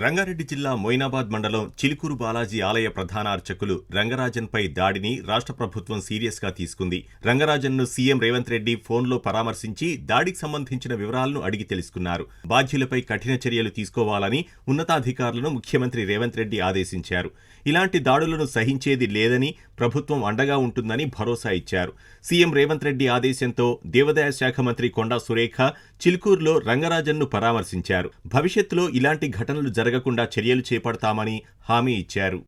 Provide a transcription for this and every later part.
రంగారెడ్డి జిల్లా మొయినాబాద్ మండలం చిలుకూరు బాలాజీ ఆలయ ప్రధాన అర్చకులు రంగరాజన్పై దాడిని రాష్ట్ర ప్రభుత్వం సీరియస్గా తీసుకుంది. రంగరాజన్ను సీఎం రేవంత్ రెడ్డి ఫోన్లో పరామర్శించి దాడికి సంబంధించిన వివరాలను అడిగి తెలుసుకున్నారు. బాధ్యులపై కఠిన చర్యలు తీసుకోవాలని ఉన్నతాధికారులను ముఖ్యమంత్రి రేవంత్ రెడ్డి ఆదేశించారు. ఇలాంటి దాడులను సహించేది లేదని ప్రభుత్వం అండగా ఉంటుందని భరోసా ఇచ్చారు. సీఎం రేవంత్ రెడ్డి ఆదేశంతో దేవాదాయ శాఖ మంత్రి కొండా సురేఖ చిలుకూరులో రంగరాజన్ను పరామర్శించారు. భవిష్యత్తులో ఇలాంటి ఘటనలు జరగకుండా చర్యలు చేపడతామని హామీ ఇచ్చారు.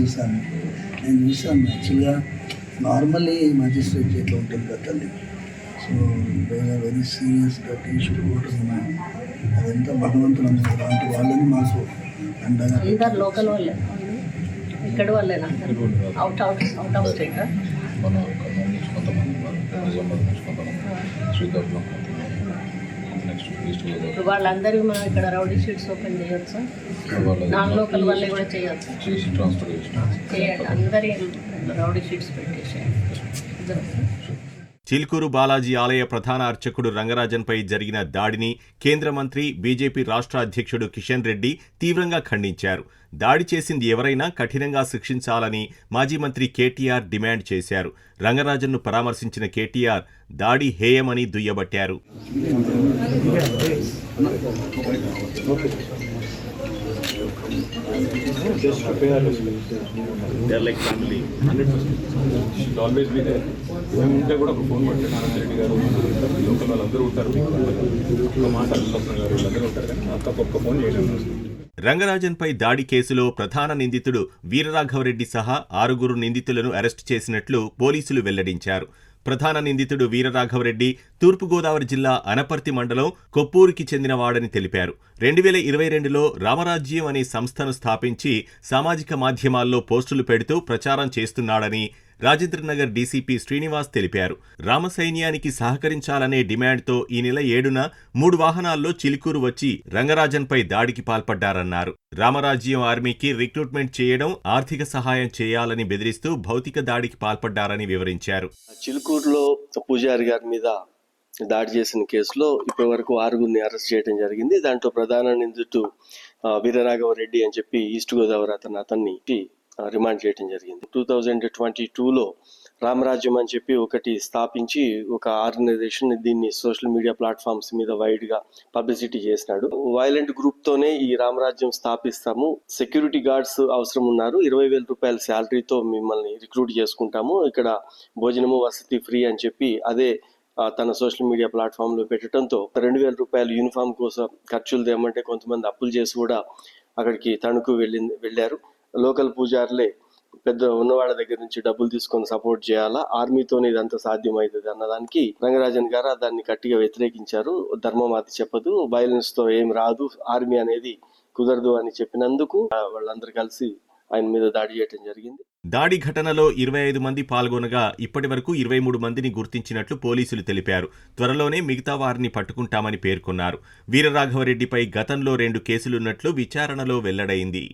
చూశాను. నేను చూశాను యాక్చువల్గా నార్మల్లీ మ్యాజిస్ట్రేట్ చేతిలో ఉంటుంది కదా తల్లి. సో వెరీ సీరియస్గా అదంతా భగవంతుడు అన్నారు అలాంటి వాళ్ళని మాకు అండగా అందరు లోకల్ వాళ్ళే. ఇక్కడ వాళ్ళేనా? Out out out of state కొంతమంది నిజామాబాద్ నుంచి కొంతమంది శ్రీకాకుళం వాళ్ళందరూ మనం ఇక్కడ రౌడీ షీట్స్ ఓపెన్ చేయొచ్చు? నాన్ లోకల్ వాళ్ళే కూడా చేయొచ్చు? చేసి ట్రాన్స్ఫర్ చేయండి. అందరి రౌడీ షీట్స్ పెట్టేసేయండి. చిల్కూరు బాలాజీ ఆలయ ప్రధాన అర్చకుడు రంగరాజన్పై జరిగిన దాడిని కేంద్ర మంత్రి బీజేపీ రాష్ట్ర అధ్యక్షుడు కిషన్ రెడ్డి తీవ్రంగా ఖండించారు. దాడి చేసింది ఎవరైనా కఠినంగా శిక్షించాలని మాజీ మంత్రి కేటీఆర్ డిమాండ్ చేశారు. రంగరాజన్ను పరామర్శించిన కేటీఆర్ దాడి హేయమని దుయ్యబట్టారు. షీల్ ఆల్వేస్ బీ దేర్ మేము ఉంటే కూడా ఒక ఫోన్ కొట్టి నారాయణ రెడ్డి గారు లోకల్ వాళ్ళందరూ ఉంటారు ఒక మాట గారు వీళ్ళందరూ ఉంటారు కానీ ఒక్క ఫోన్ చేయడం రంగరాజన్పై దాడి కేసులో ప్రధాన నిందితుడు వీరరాఘవరెడ్డి సహా ఆరుగురు నిందితులను అరెస్టు చేసినట్లు పోలీసులు వెల్లడించారు. ప్రధాన నిందితుడు వీరరాఘవరెడ్డి తూర్పుగోదావరి జిల్లా అనపర్తి మండలం కొప్పూరుకి చెందినవాడని తెలిపారు. రెండు వేల ఇరవై రెండులో రామరాజ్యం అనే సంస్థను స్థాపించి సామాజిక మాధ్యమాల్లో పోస్టులు పెడుతూ ప్రచారం చేస్తున్నాడని రాజేంద్రనగర్ డీసీపీ శ్రీనివాస్ తెలిపారు. రామసైన్యానికి సహకరించాలనే డిమాండ్తో ఈ నెల ఏడున మూడు వాహనాల్లో చిలుకూరు వచ్చి రంగరాజన్పై దాడికి పాల్పడ్డారన్నారు. రామరాజ్యం ఆర్మీకి రిక్రూట్మెంట్ చేయడం ఆర్థిక సహాయం చేయాలని బెదిరిస్తూ భౌతిక దాడికి పాల్పడ్డారని వివరించారు. చిలుకూరులో పూజారి గారి మీద దాడి చేసిన కేసులో ఇప్పటి వరకు ఆరుగురిని అరెస్ట్ చేయడం జరిగింది. దాంట్లో ప్రధాన నిందితుడు ఆ, వీరరాఘవరెడ్డి అని చెప్పి ఈస్ట్ గోదావరి అతను అతన్ని రిమాండ్ చేయడం జరిగింది. టూ థౌజండ్ ట్వంటీ టూలో రామరాజ్యం అని చెప్పి ఒకటి స్థాపించి ఒక ఆర్గనైజేషన్ దీన్ని సోషల్ మీడియా ప్లాట్ఫామ్స్ మీద వైడ్గా పబ్లిసిటీ చేసినాడు. వైలెంట్ గ్రూప్తోనే ఈ రామరాజ్యం స్థాపిస్తాము. సెక్యూరిటీ గార్డ్స్ అవసరం ఉన్నారు. ఇరవై వేల రూపాయల శాలరీతో మిమ్మల్ని రిక్రూట్ చేసుకుంటాము. ఇక్కడ భోజనము వసతి ఫ్రీ అని చెప్పి అదే తన సోషల్ మీడియా ప్లాట్ఫామ్లో పెట్టడంతో రెండు వేల రూపాయలు యూనిఫామ్ కోసం ఖర్చులు తేమంటే కొంతమంది అప్పులు చేసి కూడా అక్కడికి తణుకు వెళ్ళింది వెళ్ళారు. లోకల్ పూజారులే పెద్ద ఉన్నవాళ్ళ దగ్గర నుంచి డబ్బులు తీసుకొని సపోర్ట్ చేయాలా? ఆర్మీతోనే ఇదంతా సాధ్యమవుతుంది అన్నదానికి రంగరాజన్ గారు దాన్ని గట్టిగా వ్యతిరేకించారు. ధర్మం అది చెప్పదు వైలెన్స్తో ఏం రాదు ఆర్మీ అనేది కుదరదు అని చెప్పినందుకు వాళ్ళందరూ కలిసి ఆయన మీద దాడి చేయడం జరిగింది. దాడి ఘటనలో ఇరవై ఐదు మంది పాల్గొనగా ఇప్పటి వరకు ఇరవై మూడు మందిని గుర్తించినట్లు పోలీసులు తెలిపారు. త్వరలోనే మిగతా వారిని పట్టుకుంటామని పేర్కొన్నారు. వీరరాఘవరెడ్డిపై గతంలో రెండు కేసులున్నట్లు విచారణలో వెల్లడైంది.